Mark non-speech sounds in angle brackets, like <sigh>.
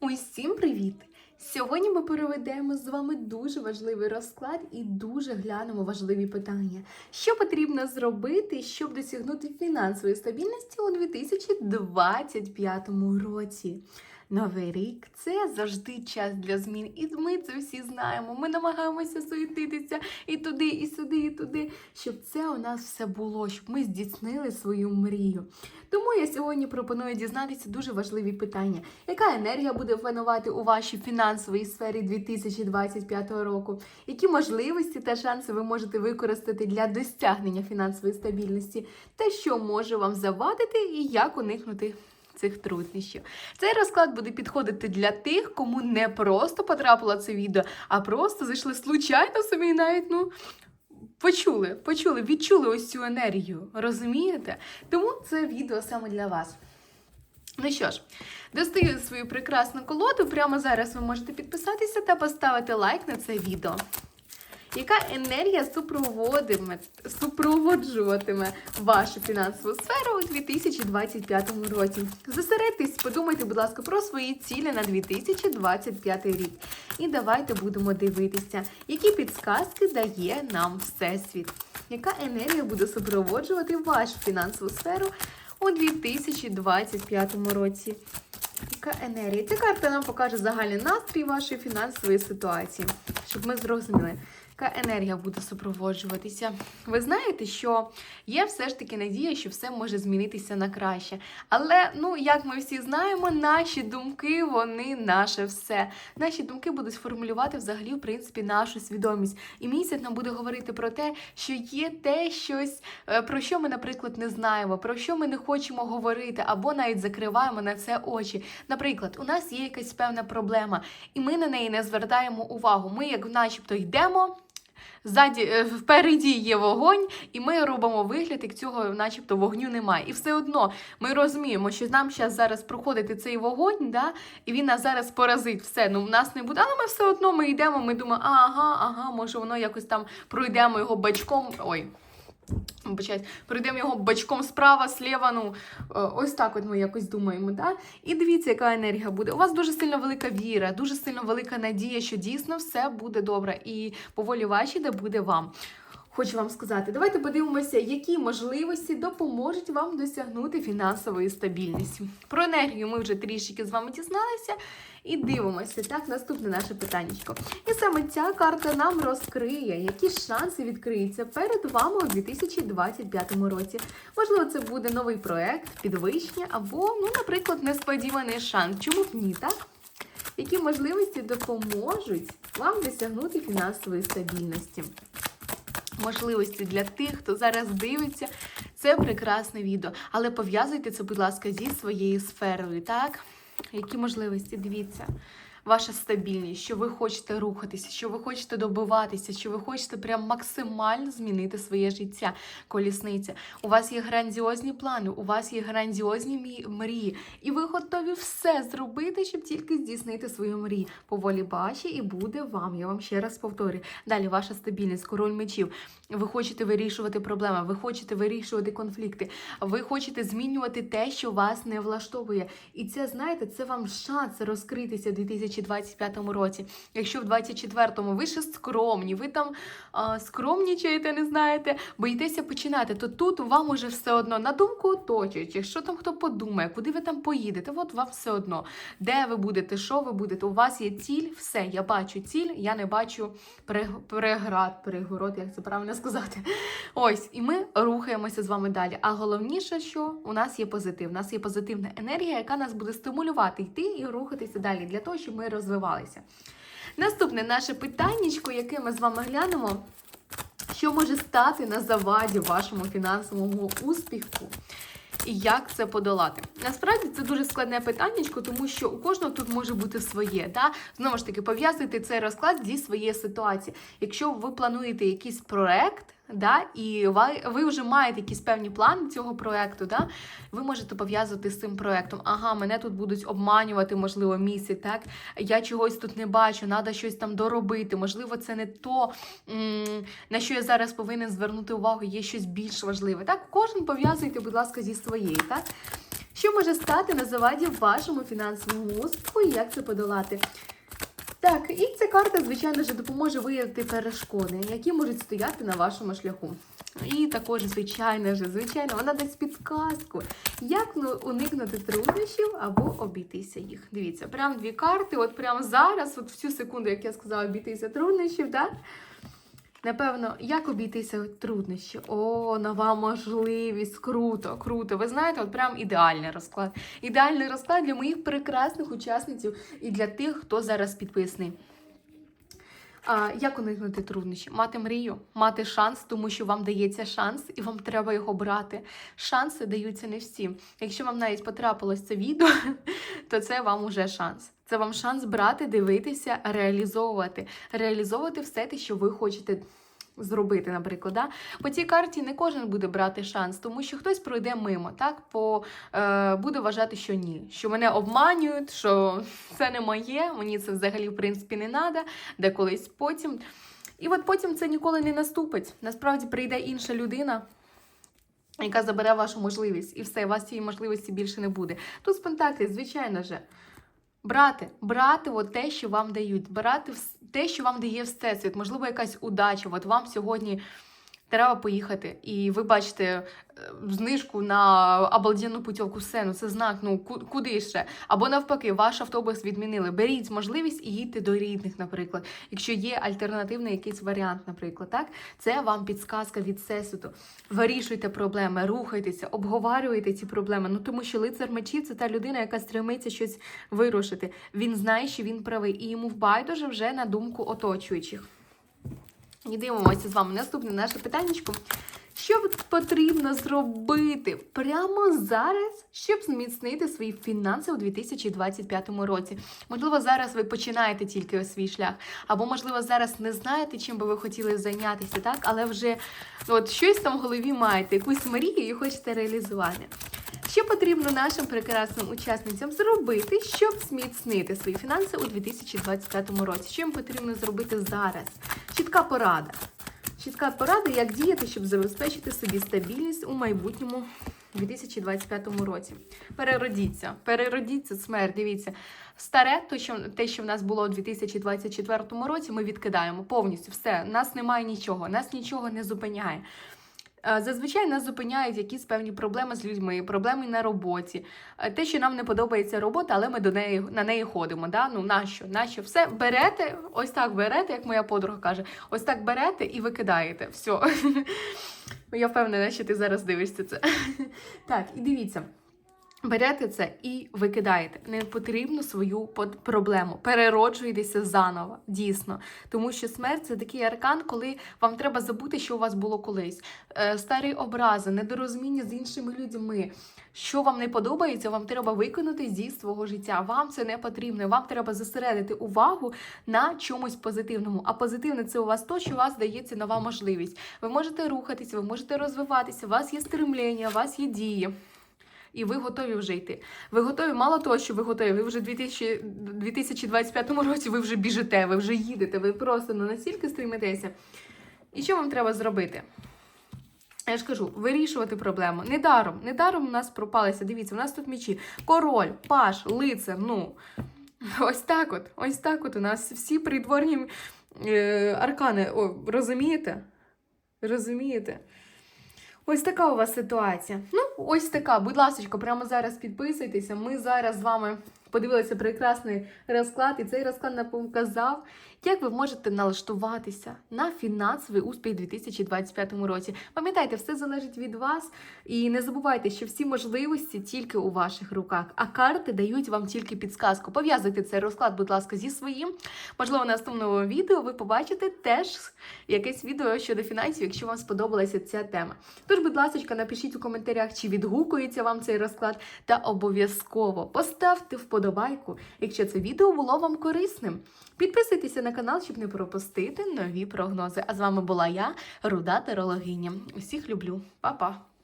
Усім привіт! Сьогодні ми проведемо з вами дуже важливий розклад і дуже глянемо важливі питання. Що потрібно зробити, щоб досягнути фінансової стабільності у 2025 році? Новий рік це завжди час для змін, і ми це всі знаємо. Ми намагаємося суетитися і туди, і сюди, і туди, щоб це у нас все було, щоб ми здійснили свою мрію. Тому я сьогодні пропоную дізнатися дуже важливі питання: яка енергія буде панувати у вашій фінансовій сфері 2025 року? Які можливості та шанси ви можете використати для досягнення фінансової стабільності? Та що може вам завадити і як уникнути? Цих труднощів. Цей розклад буде підходити для тих, кому не просто потрапило це відео, а просто зайшли случайно собі навіть ну, почули, почули, відчули ось цю енергію. Розумієте? Тому це відео саме для вас. Ну що ж, достаю свою прекрасну колоду. Прямо зараз ви можете підписатися та поставити лайк на це відео. Яка енергія супроводиме, супроводжуватиме вашу фінансову сферу у 2025 році? Зосередьтесь, подумайте, будь ласка, про свої цілі на 2025 рік. І давайте будемо дивитися, які підсказки дає нам Всесвіт. Яка енергія буде супроводжувати вашу фінансову сферу у 2025 році? Яка енергія? Ця карта нам покаже загальний настрій вашої фінансової ситуації, щоб ми зрозуміли, яка енергія буде супроводжуватися. Ви знаєте, що є все ж таки надія, що все може змінитися на краще. Але, ну, як ми всі знаємо, наші думки, вони наше все. Наші думки будуть формулювати взагалі, в принципі, нашу свідомість. І місяць нам буде говорити про те, що є те щось, е, про що ми, наприклад, не знаємо, про що ми не хочемо говорити, або навіть закриваємо на це очі. Наприклад, у нас є якась певна проблема, і ми на неї не звертаємо увагу. Ми, як начебто, йдемо. Ззаді, е, впереді є вогонь, і ми робимо вигляд, як цього, начебто, вогню немає. І все одно ми розуміємо, що нам зараз зараз проходити цей вогонь, да, і він нас зараз поразить. Все, ну в нас не буде, але ми все одно ми йдемо, ми думаємо, ага, ага, може воно якось там пройдемо його бачком. Ой. Пройдемо його бачком справа, сліва, ну е, ось так от ми якось думаємо. Да? І дивіться, яка енергія буде. У вас дуже сильно велика віра, дуже сильно велика надія, що дійсно все буде добре. І поволі ваші, де буде вам. Хочу вам сказати, давайте подивимося, які можливості допоможуть вам досягнути фінансової стабільності. Про енергію ми вже трішки з вами дізналися. І дивимося, так, наступне наше питання. І саме ця карта нам розкриє, які шанси відкриються перед вами у 2025 році. Можливо, це буде новий проект, підвищення або, ну, наприклад, несподіваний шанс. Чому б ні, так? Які можливості допоможуть вам досягнути фінансової стабільності? Можливості для тих, хто зараз дивиться, це прекрасне відео. Але пов'язуйте це, будь ласка, зі своєю сферою, так? Які можливості? Дивіться. Ваша стабільність, що ви хочете рухатися, що ви хочете добиватися, що ви хочете прям максимально змінити своє життя, колісниця. У вас є грандіозні плани, у вас є грандіозні мрії, і ви готові все зробити, щоб тільки здійснити свою мрію. По волі бачі, і буде вам. Я вам ще раз повторюю. Далі ваша стабільність, король мечів. Ви хочете вирішувати проблеми, ви хочете вирішувати конфлікти, ви хочете змінювати те, що вас не влаштовує. І це, знаєте, це вам шанс розкритися у 2025 році. Якщо в 2024-му ви ще скромні, ви там а, скромнічаєте, не знаєте, боїтеся починати, то тут вам уже все одно на думку оточуючих, що там хто подумає, куди ви там поїдете, от вам все одно. Де ви будете, що ви будете, у вас є ціль, все, я бачу ціль, я не бачу переград, перегород, як це правильно сказати. Ось, і ми рухаємося з вами далі. А головніше, що у нас є позитив. У нас є позитивна енергія, яка нас буде стимулювати йти і рухатися далі для того, щоб ми розвивалися. Наступне наше питаннячко, яке ми з вами глянемо, що може стати на заваді вашому фінансовому успіху. І як це подолати? Насправді це дуже складне питання, тому що у кожного тут може бути своє. Та? Знову ж таки, пов'язуйте цей розклад зі своєю ситуацією. Якщо ви плануєте якийсь проект, да, і ви, вже маєте якісь певні плани цього проекту, да, ви можете пов'язувати з цим проектом. Ага, мене тут будуть обманювати, можливо, місяць, так? Я чогось тут не бачу, треба щось там доробити. Можливо, це не то, на що я зараз повинен звернути увагу, є щось більш важливе. Так, кожен пов'язуйте, будь ласка, зі своєю, так? Що може стати на заваді вашому фінансовому успіху і як це подолати? Так, і ця карта, звичайно ж, допоможе виявити перешкоди, які можуть стояти на вашому шляху. І також, звичайно ж, звичайно, вона дасть підказку, як ну, уникнути труднощів або обійтися їх. Дивіться, прям дві карти, от прямо зараз, от в цю секунду, як я сказала, обійтися труднощів, так? Напевно, як обійтися труднощі? О, нова можливість. Круто, круто. Ви знаєте, от прям ідеальний розклад. Ідеальний розклад для моїх прекрасних учасників і для тих, хто зараз підписаний. Як уникнути труднощі? Мати мрію, мати шанс, тому що вам дається шанс, і вам треба його брати. Шанси даються не всім. Якщо вам навіть потрапилось це відео, <laughs> то це вам уже шанс. Це вам шанс брати, дивитися, реалізовувати, реалізовувати все те, що ви хочете. Зробити, наприклад, да? по цій карті не кожен буде брати шанс, тому що хтось пройде мимо, так по е, буде вважати, що ні, що мене обманюють, що <laughs> це не моє, мені це взагалі в принципі не треба, де колись потім. І от потім це ніколи не наступить. Насправді прийде інша людина, яка забере вашу можливість, і все, у вас цієї можливості більше не буде. Тут з Пентаклі, звичайно же, брати, брати от те, що вам дають, брати те, що вам дає всесвіт, можливо, якась удача. От вам сьогодні треба поїхати, і ви бачите е, знижку на обалденну путівку сцену. Це знак, ну ку- куди ще? Або навпаки, ваш автобус відмінили. Беріть можливість і їдьте до рідних, наприклад. Якщо є альтернативний якийсь варіант, наприклад, так це вам підсказка від всесвіту. Вирішуйте проблеми, рухайтеся, обговорюйте ці проблеми. Ну тому що лицар мечів це та людина, яка стремиться щось вирушити. Він знає, що він правий, і йому байдуже вже на думку оточуючих. І дивимося з вами наступне наше питаннячко. Що потрібно зробити прямо зараз, щоб зміцнити свої фінанси у 2025 році? Можливо, зараз ви починаєте тільки свій шлях, або, можливо, зараз не знаєте, чим би ви хотіли зайнятися, так? Але вже ну, от щось там в голові маєте, якусь мрію і хочете реалізувати. Що потрібно нашим прекрасним учасницям зробити, щоб зміцнити свої фінанси у 2025 році? Що їм потрібно зробити зараз? Чітка порада. Чітка порада, як діяти, щоб забезпечити собі стабільність у майбутньому 2025 році. Переродіться, переродіться, смерть. Дивіться, старе, то що те, що в нас було у 2024 році, ми відкидаємо повністю все. Нас немає нічого, нас нічого не зупиняє. Е, Зазвичай нас зупиняють якісь певні проблеми з людьми, проблеми на роботі. Е, Те, що нам не подобається робота, але ми до неї на неї ходимо. Да? Ну нащо? Нащо? Все берете, ось так берете, як моя подруга каже, ось так берете і викидаєте. Все. <laughs> Я впевнена, що ти зараз дивишся це. <laughs> Так, і дивіться. Берете це і викидаєте. Не потрібно свою проблему. Перероджуєтеся заново, дійсно. Тому що смерть це такий аркан, коли вам треба забути, що у вас було колись. Е, старі образи, недорозуміння з іншими людьми. Що вам не подобається, вам треба виконати зі свого життя. Вам це не потрібно. Вам треба зосередити увагу на чомусь позитивному. А позитивне це у вас то, що у вас дається нова можливість. Ви можете рухатися, ви можете розвиватися, у вас є стремлення, у вас є дії. І ви готові вже йти. Ви готові, мало того, що ви готові, ви вже в 2000 2025 році ви вже біжите, ви вже їдете, ви просто ну, настільки стримитеся. І що вам треба зробити? Я ж кажу, вирішувати проблему. Недаром, недаром у нас пропалися. Дивіться, у нас тут мічі. Король, паш, лицар. Ну, ось так от, ось так от у нас всі придворні е, аркани. О, розумієте? Розумієте? Ось така у вас ситуація. Ну, ось така. Будь ласка, прямо зараз підписуйтеся. Ми зараз з вами подивилися прекрасний розклад, і цей розклад нам показав, як ви можете налаштуватися на фінансовий успіх у 2025 році. Пам'ятайте, все залежить від вас. І не забувайте, що всі можливості тільки у ваших руках, а карти дають вам тільки підсказку. Пов'язуйте цей розклад, будь ласка, зі своїм. Можливо, в наступному відео ви побачите теж якесь відео щодо фінансів, якщо вам сподобалася ця тема. Тож, будь ласка, напишіть у коментарях, чи відгукується вам цей розклад, та обов'язково поставте вподобайку, якщо це відео було вам корисним. Підписуйтеся на канал, щоб не пропустити нові прогнози. А з вами була я, Руда Терологиня. Усіх люблю, Па-па!